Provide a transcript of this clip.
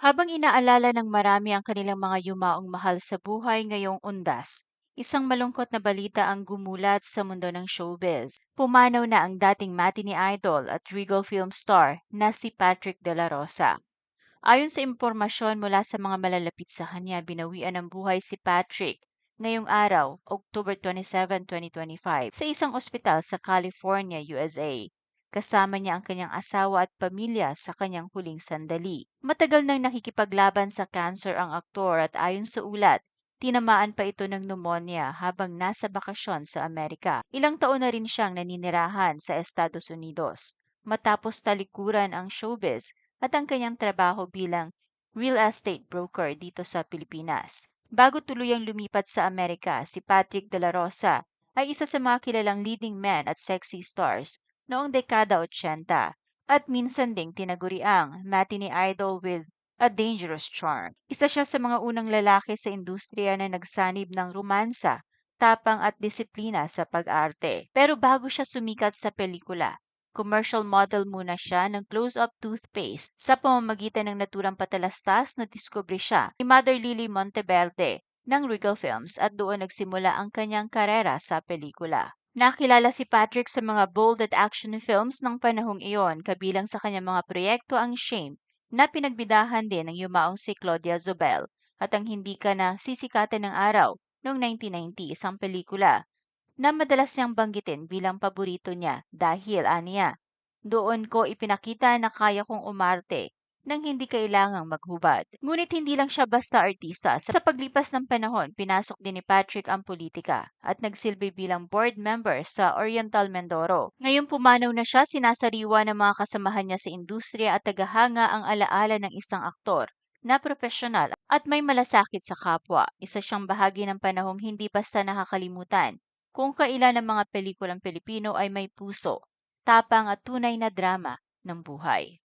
Habang inaalala ng marami ang kanilang mga yumaong mahal sa buhay ngayong undas, isang malungkot na balita ang gumulat sa mundo ng showbiz. Pumanaw na ang dating matinee idol at Regal film star na si Patrick De La Rosa. Ayon sa impormasyon mula sa mga malalapit sa kanya, binawian ng buhay si Patrick ngayong araw, October 27, 2025, sa isang ospital sa California, USA. Kasama niya ang kanyang asawa at pamilya sa kanyang huling sandali. Matagal nang nakikipaglaban sa cancer ang aktor at ayon sa ulat, tinamaan pa ito ng pneumonia habang nasa bakasyon sa Amerika. Ilang taon na rin siyang naninirahan sa Estados Unidos. Matapos talikuran ang showbiz at ang kanyang trabaho bilang real estate broker dito sa Pilipinas. Bago tuluyang lumipat sa Amerika, si Patrick De La Rosa ay isa sa mga kilalang leading men at sexy stars noong dekada 80 at minsan ding tinaguriang matinee idol with a dangerous charm. Isa siya sa mga unang lalaki sa industriya na nagsanib ng romansa, tapang at disiplina sa pag-arte. Pero bago siya sumikat sa pelikula, commercial model muna siya ng close-up toothpaste sa pamamagitan ng naturang patalastas na diskubre siya ni Mother Lily Monteverde ng Regal Films at doon nagsimula ang kanyang karera sa pelikula. Nakilala si Patrick sa mga bold at action films ng panahong iyon, kabilang sa kanyang mga proyekto ang Shame, na pinagbidahan din ng yumaong si Claudia Zobel, at ang Hindi Ka Na Sisikatan ng Araw noong 1990, isang pelikula na madalas niyang banggitin bilang paborito niya dahil aniya. Doon ko ipinakita na kaya kong umarte nang hindi kailangang maghubad. Ngunit hindi lang siya basta artista. Sa paglipas ng panahon, pinasok din ni Patrick ang politika at nagsilbi bilang board member sa Oriental Mindoro. Ngayon pumanaw na siya, sinasariwa ng mga kasamahan niya sa industriya at tagahanga ang alaala ng isang aktor na profesional at may malasakit sa kapwa. Isa siyang bahagi ng panahong hindi basta nakakalimutan kung kailan ang mga pelikulang Pilipino ay may puso, tapang at tunay na drama ng buhay.